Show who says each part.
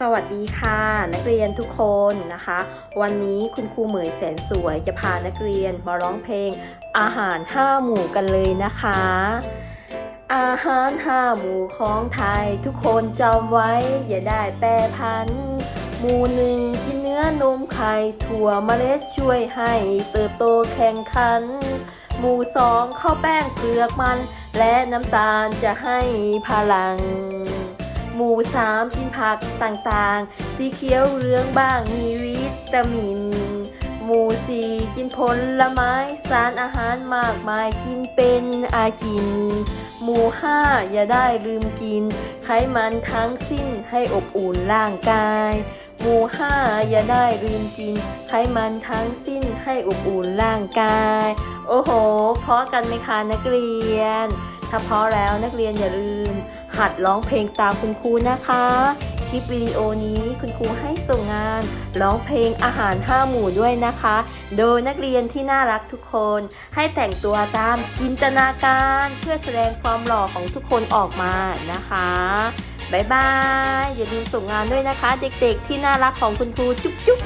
Speaker 1: สวัสดีค่ะ นักเรียนทุกคนนะคะ วันนี้คุณครูเหมยแสนสวยจะพานักเรียนมาร้องเพลง อาหารห้าหมู่กันเลยนะคะ อาหารห้าหมู่ของไทย ทุกคนจำไว้ อย่าได้แปรพันหมู่หนึ่งกินเนื้อนมไข่ถั่วเมล็ดช่วยให้เติบโตแข่งขัน หมู่สองข้าวแป้งเปลือกมัน และน้ำตาลจะให้พลัง หมูสามกินผักต่างๆ สีเขียวเหลืองบ้างมีวิตามิน หมูสี่กินผลไม้สารอาหารมากมายกินเป็นอากิน หมูห้าอย่าได้ลืมกิน ไขมันทั้งสิ้นให้อบอุ่นร่างกายหมูห้าอย่าได้ลืมกิน ไขมันทั้งสิ้นให้อบอุ่นร่างกาย โอ้โห เพราะกันไหมคะนักเรียน ถ้าเพราะแล้วนักเรียนอย่าลืม หัดร้องเพลงตามคุณครูนะคะ คลิปวิดีโอนี้คุณครูให้ส่งงาน ร้องเพลงอาหารห้าหมู่ด้วยนะคะ โดยนักเรียนที่น่ารักทุกคน ให้แต่งตัวตามจินตนาการเพื่อแสดงความหล่อของทุกคนออกมานะคะบายบาย อย่าลืมส่งงานด้วยนะคะ เด็กๆที่น่ารักของคุณครูจุ๊บจุ๊บ